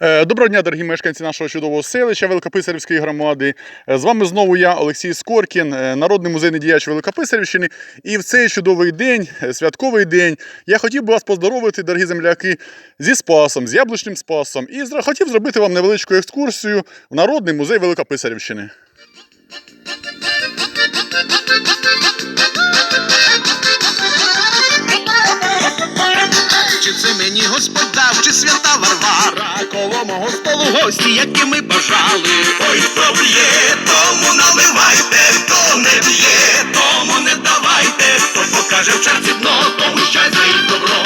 Е, Доброго дня, дорогі мешканці нашого чудового селища Великописарівської громади. Е, З вами знову я, Олексій Скоркін, е, народний музейний діяч Великописарівщини. І в цей чудовий день, святковий день, я хотів би вас поздоровити, дорогі земляки, зі Спасом, з Яблучним Спасом. І хотів зробити вам невеличку екскурсію в Народний музей Великописарівщини. Дав, чи свята Варвара, коло мого столу гості, які ми бажали. Ой, хто б'є, тому наливайте, хто не б'є, тому не давайте, хто покаже в черзі дно, тому щастя і добро.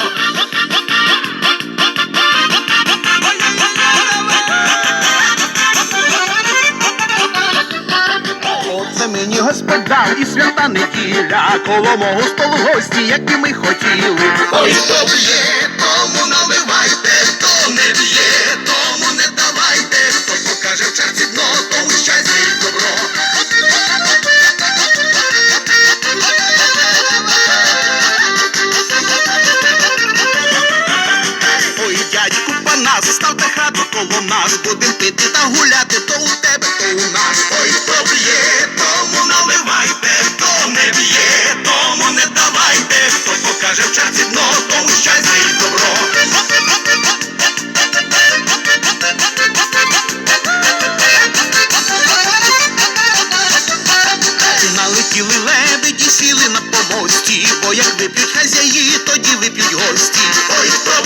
Оце мені Господь дав і свята неділя, коло мого столу гості, які ми хотіли. Ой, хто б'є, тому наливайте, панас, ставте хату коло нас, будем пити та гуляти, то у тебе, то у нас. Ой, хто б'є, тому наливайте, хто не б'є, тому не давайте, хто покаже в черзі дно, тому щастя і добро. Налетіли лебеді, сіли на помості, бо як вип'ють хазяї, тоді вип'ють гості. Ой, хто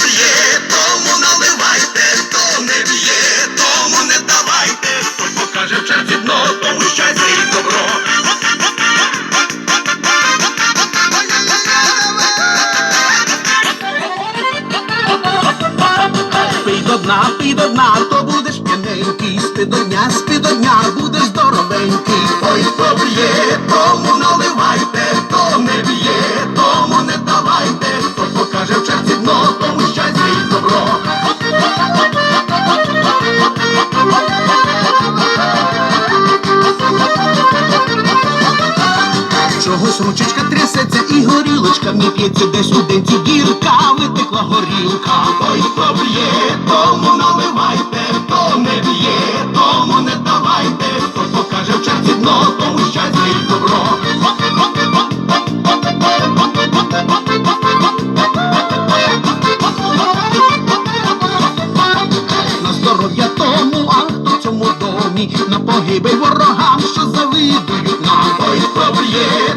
до дна, пий до дна, то будеш п'яненький, спи до дня, спи до дня, будеш Чогось ручечка трясеться і горілочка не п'ється десь у денці дірка, витекла горілка. Ой, хто б'є, тому наливайте, хто не б'є, тому не давайте, хто покаже в черзі дно, тому щастя і добро. На здоров'я тому, а хто цьому домі, на погибель ворогам, що завидують нам. Ой, хто б'є,